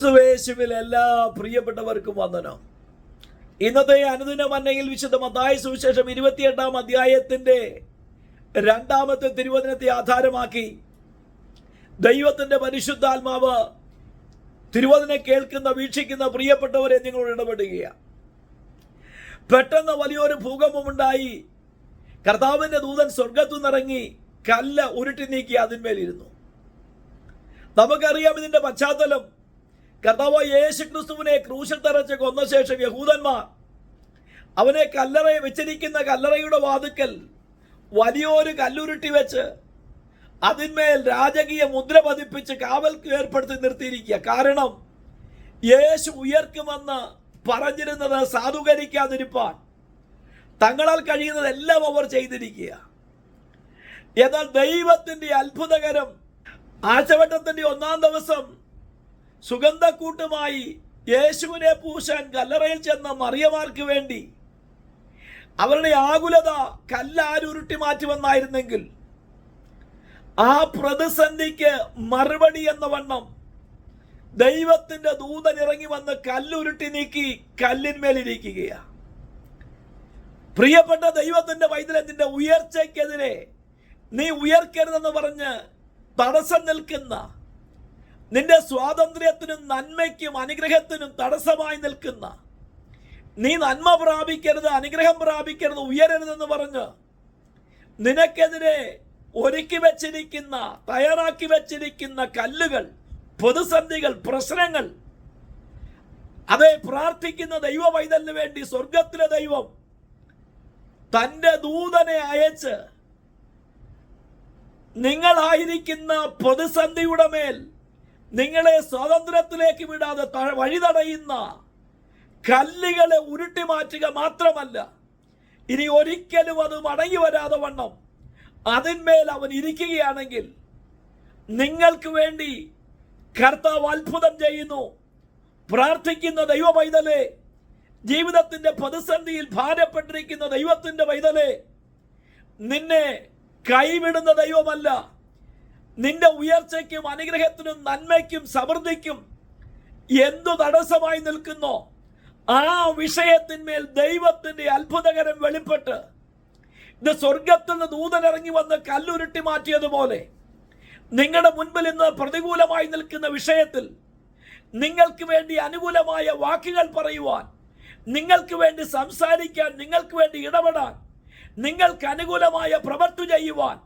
ക്രിസ്തുവേശുവിൽ എല്ലാ പ്രിയപ്പെട്ടവർക്കും വന്ദനം. ഇന്നത്തെ അനുദിന മന്നയിൽ വിശുദ്ധ മതായ സുവിശേഷം ഇരുപത്തിയെട്ടാം അധ്യായത്തിന്റെ രണ്ടാമത്തെ തിരുവചനത്തെ ആധാരമാക്കി ദൈവത്തിന്റെ പരിശുദ്ധാത്മാവ് തിരുവചനെ കേൾക്കുന്ന വീക്ഷിക്കുന്ന പ്രിയപ്പെട്ടവരെ നിങ്ങളോട് ഇടപെടുകയാണ്. പെട്ടെന്ന് വലിയൊരു ഭൂകമ്പമുണ്ടായി കർത്താവിന്റെ ദൂതൻ സ്വർഗത്തു നിറങ്ങി കല്ല് ഉരുട്ടി നീക്കി അതിന്മേലിരുന്നു. നമുക്കറിയാം ഇതിന്റെ പശ്ചാത്തലം കർത്താവ് യേശു ക്രിസ്തുവിനെ ക്രൂശിൽ തറച്ച് കൊന്ന ശേഷം യഹൂദന്മാർ അവനെ കല്ലറയെ വെച്ചിരിക്കുന്ന കല്ലറയുടെ വാതുക്കൽ വലിയൊരു കല്ലുരുട്ടി വെച്ച് അതിന്മേൽ രാജകീയ മുദ്ര പതിപ്പിച്ച് കാവൽക്ക് ഏർപ്പെടുത്തി നിർത്തിയിരിക്കുക. കാരണം യേശു ഉയർക്കുമെന്ന് പറഞ്ഞിരുന്നത് സാധൂകരിക്കാതിരിപ്പാൻ തങ്ങളാൽ കഴിയുന്നതെല്ലാം അവർ ചെയ്തിരിക്കുക. എന്നാൽ ദൈവത്തിന്റെ അത്ഭുതകരം ആഴ്ചവട്ടത്തിന്റെ ഒന്നാം ദിവസം സുഗന്ധക്കൂട്ടുമായി യേശുവിനെ പൂശാൻ കല്ലറയിൽ ചെന്ന മറിയമാർക്ക് വേണ്ടി അവരുടെ ആകുലത കല്ലാരുരുട്ടി മാറ്റുമെന്നായിരുന്നെങ്കിൽ ആ പ്രതിസന്ധിക്ക് മറുപടി എന്ന വണ്ണം ദൈവത്തിന്റെ ദൂതൻ ഇറങ്ങി വന്ന് കല്ലുരുട്ടി നീക്കി കല്ലിന്മേലിരിക്കുകയാണ് പ്രിയപ്പെട്ട ദൈവത്തിന്റെ വൈദ്യലത്തിന്റെ ഉയർച്ചയ്ക്കെതിരെ നീ ഉയർക്കരുതെന്ന് പറഞ്ഞ് തടസ്സം നിൽക്കുന്ന നിന്റെ സ്വാതന്ത്ര്യത്തിനും നന്മയ്ക്കും അനുഗ്രഹത്തിനും തടസ്സമായി നിൽക്കുന്ന. നീ നന്മ പ്രാപിക്കരുത് അനുഗ്രഹം പ്രാപിക്കരുത് ഉയരരുതെന്ന് പറഞ്ഞ് നിനക്കെതിരെ ഒരുക്കി വച്ചിരിക്കുന്ന തയ്യാറാക്കി വച്ചിരിക്കുന്ന കല്ലുകൾ പ്രതിസന്ധികൾ പ്രശ്നങ്ങൾ അതെ പ്രാർത്ഥിക്കുന്ന ദൈവ വേണ്ടി സ്വർഗത്തിലെ ദൈവം തന്റെ ദൂതനെ അയച്ച് നിങ്ങളായിരിക്കുന്ന പ്രതിസന്ധിയുടെ മേൽ നിങ്ങളെ സ്വാതന്ത്ര്യത്തിലേക്ക് വിടാതെ വഴി തടയുന്ന കല്ലുകളെ ഉരുട്ടി മാറ്റുക മാത്രമല്ല ഇനി ഒരിക്കലും അത് മടങ്ങി വരാതെ വണ്ണം. അതിന്മേൽ അവൻ ഇരിക്കുകയാണെങ്കിൽ നിങ്ങൾക്ക് വേണ്ടി കർത്താവ് അത്ഭുതം ചെയ്യുന്നു. പ്രാർത്ഥിക്കുന്ന ദൈവ പൈതലെ ജീവിതത്തിന്റെ പ്രതിസന്ധിയിൽ ഭാരപ്പെട്ടിരിക്കുന്ന ദൈവത്തിന്റെ പൈതലെ നിന്നെ കൈവിടുന്ന ദൈവമല്ല. നിന്റെ ഉയർച്ചയ്ക്കും അനുഗ്രഹത്തിനും നന്മയ്ക്കും സമൃദ്ധിക്കും എന്തു തടസ്സമായി നിൽക്കുന്നോ ആ വിഷയത്തിന്മേൽ ദൈവത്തിന്റെ അത്ഭുതകരം വെളിപ്പെട്ട് ഇത് സ്വർഗത്തിൽ നിന്ന് ദൂതനിറങ്ങി വന്ന് കല്ലുരുട്ടി മാറ്റിയതുപോലെ നിങ്ങളുടെ മുൻപിൽ ഇന്ന് പ്രതികൂലമായി നിൽക്കുന്ന വിഷയത്തിൽ നിങ്ങൾക്ക് വേണ്ടി അനുകൂലമായ വാക്കുകൾ പറയുവാൻ നിങ്ങൾക്ക് വേണ്ടി സംസാരിക്കാൻ നിങ്ങൾക്ക് വേണ്ടി ഇടപെടാൻ നിങ്ങൾക്ക് അനുകൂലമായ പ്രവർത്തി ചെയ്യുവാൻ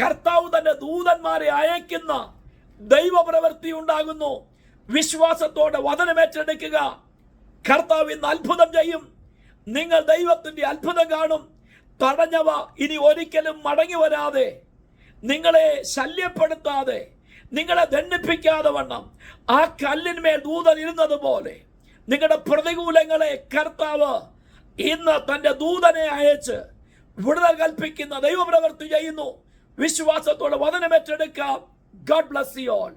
കർത്താവ് തന്റെ ദൂതന്മാരെ അയക്കുന്ന ദൈവപ്രവൃത്തി ഉണ്ടാകുന്നു. വിശ്വാസത്തോടെ വചനമേറ്റെടുക്കുക കർത്താവ് ഇന്ന് അത്ഭുതം ചെയ്യും. നിങ്ങൾ ദൈവത്തിന്റെ അത്ഭുതം കാണും. തടഞ്ഞവ ഇനി ഒരിക്കലും മടങ്ങി വരാതെ. നിങ്ങളെ ശല്യപ്പെടുത്താതെ. നിങ്ങളെ ദണ്ഡിപ്പിക്കാതെ വണ്ണം. ആ കല്ലിന്മേൽ ദൂതൻ ഇരുന്നതുപോലെ നിങ്ങളുടെ പ്രതികൂലങ്ങളെ കർത്താവ് ഇന്ന് തന്റെ ദൂതനെ അയച്ച് വിടുതൽ കൽപ്പിക്കുന്ന ദൈവപ്രവൃത്തി ചെയ്യുന്നു. വിശ്വാസത്തോടെ വചനമേറ്റെടുക്കാം. God bless you all